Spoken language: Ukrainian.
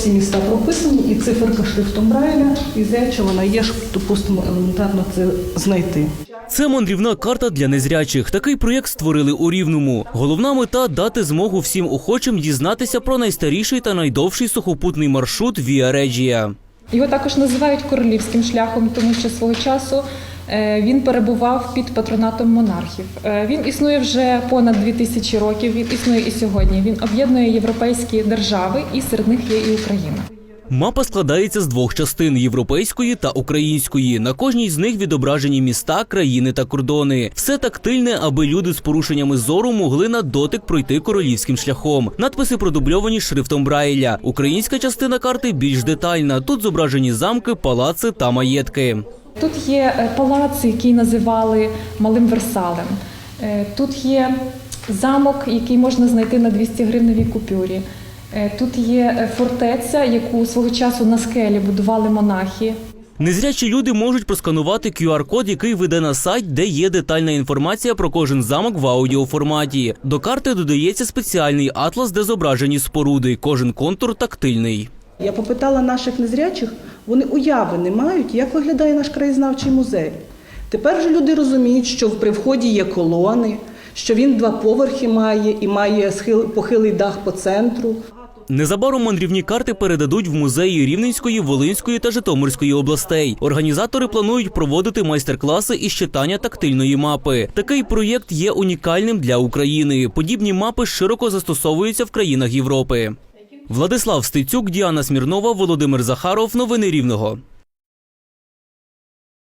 всі міста прописані, і циферка шрифтом Брайля, і зряча вона є, щоб, допустимо, елементарно це знайти. Це мандрівна карта для незрячих. Такий проєкт створили у Рівному. Головна мета дати змогу всім охочим дізнатися про найстаріший та найдовший сухопутний маршрут Віа Реджія. Його також називають королівським шляхом, тому що свого часу він перебував під патронатом монархів. Е, Він існує вже понад 2000 років. Він існує і сьогодні. Він об'єднує європейські держави, і серед них є і Україна. Мапа складається з двох частин європейської та української. На кожній з них відображені міста, країни та кордони. Все тактильне, аби люди з порушеннями зору могли на дотик пройти королівським шляхом. Надписи продубльовані шрифтом Брайля. Українська частина карти більш детальна. Тут зображені замки, палаци та маєтки. Тут є е, палац, який називали Малим Версалем. Е, Тут є замок, який можна знайти на 200 гривневій купюрі. Е, Тут є фортеця, яку свого часу на скелі будували монахи. Незрячі люди можуть просканувати QR-код, який веде на сайт, де є детальна інформація про кожен замок в аудіоформаті. До карти додається спеціальний атлас, де зображені споруди. Кожен контур тактильний. Я попитала наших незрячих, вони уяви не мають, як виглядає наш краєзнавчий музей. Тепер вже люди розуміють, що при вході є колони, що він два поверхи має і має схил, похилий дах по центру. Незабаром мандрівні карти передадуть в музеї Рівненської, Волинської та Житомирської областей. Організатори планують проводити майстер-класи із читання тактильної мапи. Такий проєкт є унікальним для України. Подібні мапи широко застосовуються в країнах Європи. Владислав Стецюк, Діана Смірнова, Володимир Захаров. Новини Рівного.